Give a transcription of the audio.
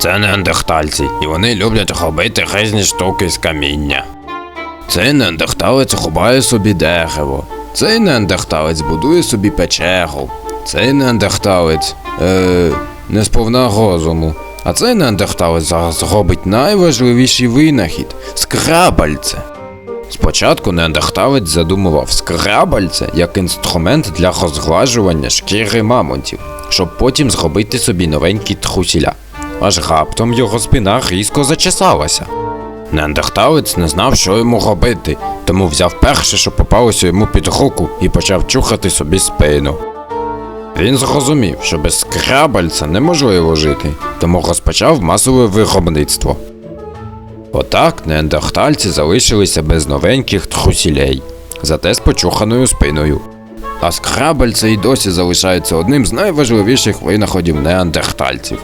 Це неандертальці, і вони люблять робити різні штуки з каміння. Цей неандерталець ховає собі дерево. Цей неандерталець будує собі печеру. Цей неандерталець е, не сповна розуму. А цей неандерталець зараз робить найважливіший винахід скрабальце. Спочатку неандерталець задумував скрабальце як інструмент для розглажування шкіри мамонтів, щоб потім зробити собі новенькі трусіля. Аж раптом його спина різко зачесалася. Неандерталець не знав, що йому робити, тому взяв перше, що попалося йому під руку, і почав чухати собі спину. Він зрозумів, що без скрабальця неможливо жити, тому розпочав масове виробництво. Отак неандертальці залишилися без новеньких трусілей, зате з почуханою спиною. А скрабальце й досі залишається одним з найважливіших винаходів неандертальців.